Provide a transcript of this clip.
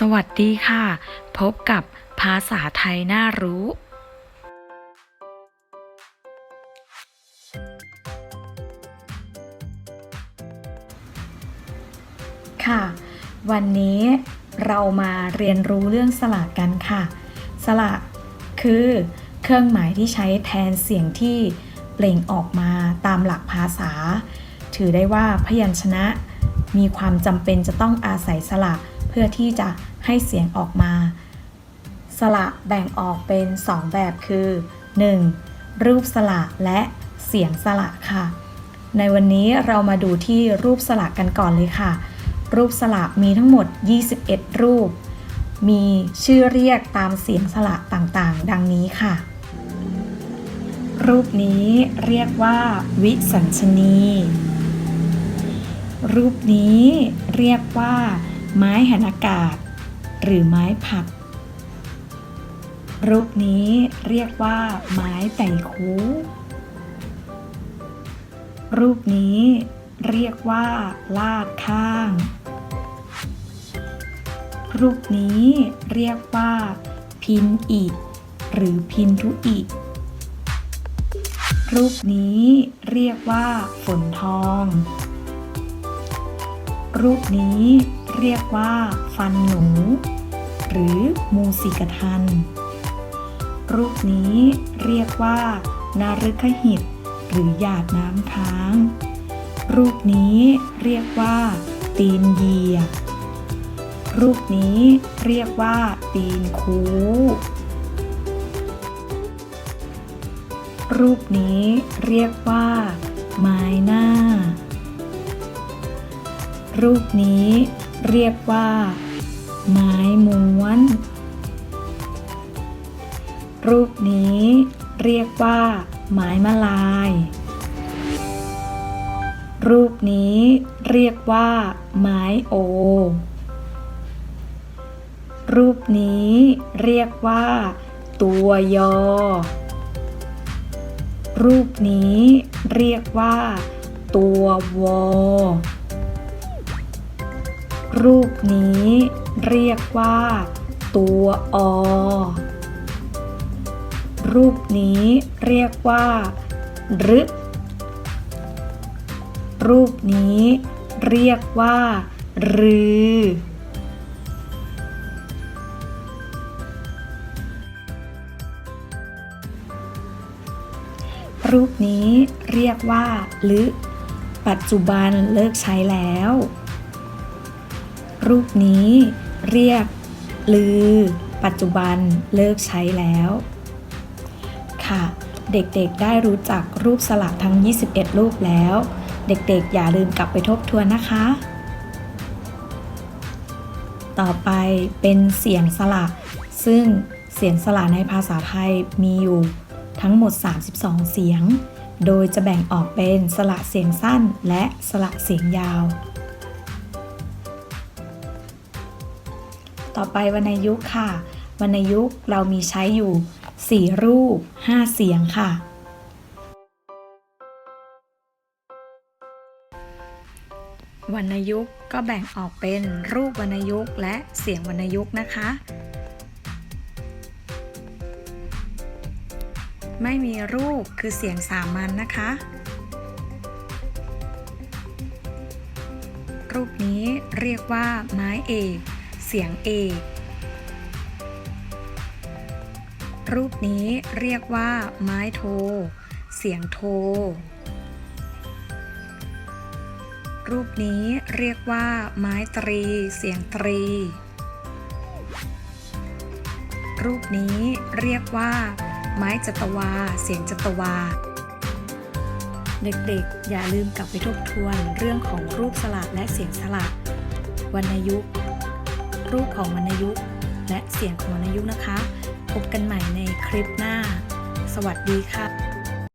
สวัสดีค่ะ พบกับภาษาไทยน่ารู้ ค่ะ วันนี้เรามาเรียนรู้เรื่องสระกันค่ะ สระคือเครื่องหมายที่ใช้แทนเสียงที่เปล่งออกมาตามหลักภาษา ถือได้ว่าพยัญชนะมีความจำเป็นจะต้องอาศัยสระเพื่อที่จะให้เสียงออกมา สระแบ่งออกเป็น 2 แบบคือ 1. รูปสระและเสียงสระค่ะ ในวันนี้เรามาดูที่รูปสระกันก่อนเลยค่ะ รูปสระมีทั้งหมด 21 รูป มีชื่อเรียกตามเสียงสระต่างๆ ดังนี้ค่ะ รูปนี้เรียกว่าวิสัญชนี รูปนี้เรียกว่า ไม้หันอากาศ หรือไม้ผัดรูปนี้เรียกว่าไม้ไต่คูรูปนี้เรียกว่าลาดข้าง รูปนี้เรียกว่า พินอิหรือพินทุอิ รูปนี้เรียกว่าฝนทอง รูปนี้เรียกว่า ฟันหนู หรือมูสิกทัน รูปนี้เรียกว่า นารึกหิต หรือหยาดน้ำค้าง รูปนี้เรียกว่า ตีนเหยียบรูปนี้เรียกว่า ตีนคูรูปนี้เรียกว่า ไม้หน้า รูปนี้เรียกว่า ไม้ม้วน รูปนี้เรียกว่า ไม้มะลาย รูปนี้เรียกว่า ไม้โอ รูปนี้เรียกว่า ตัวยอ รูปนี้เรียกว่า ตัววอ รูปนี้เรียกว่า ตัวอ รูปนี้เรียกว่ารึรูปนี้เรียกว่ารือรูปนี้เรียกว่าลึปัจจุบันเลิกใช้แล้ว รูปนี้เรียกลือ ปัจจุบันเลิกใช้แล้ว ค่ะ เด็กๆได้รู้จักรูปสลักทั้ง 21 รูปแล้ว เด็กๆ อย่าลืมกลับไปทบทวนนะคะ ต่อไปเป็นเสียงสระ ซึ่งเสียงสระในภาษาไทยมีอยู่ทั้งหมด 32 เสียง โดยจะแบ่งออกเป็นสระเสียงสั้นและสระเสียงยาว ต่อไปวรรณยุกต์ค่ะ วรรณยุกต์เรามีใช้อยู่ 4 รูป 5 เสียงค่ะ วรรณยุกต์ก็แบ่งออกเป็นรูปวรรณยุกต์และเสียงวรรณยุกต์นะคะ ไม่มีรูปคือเสียงสามัญนนะคะ รูปนี้เรียกว่าไม้เอก เสียงเอกรูปนี้เรียกว่า ไม้โท เสียงโท รูปนี้เรียกว่า ไม้ตรี เสียงตรี รูปนี้เรียกว่า ไม้จัตวา เสียงจัตวา เด็กๆ อย่าลืมกลับไปทบทวนเรื่องของรูปสระและเสียงสระวรรณยุกต์ รูปของวรรณยุกต์และเสียงของวรรณยุกต์นะคะ พบกันใหม่ในคลิปหน้า สวัสดีค่ะ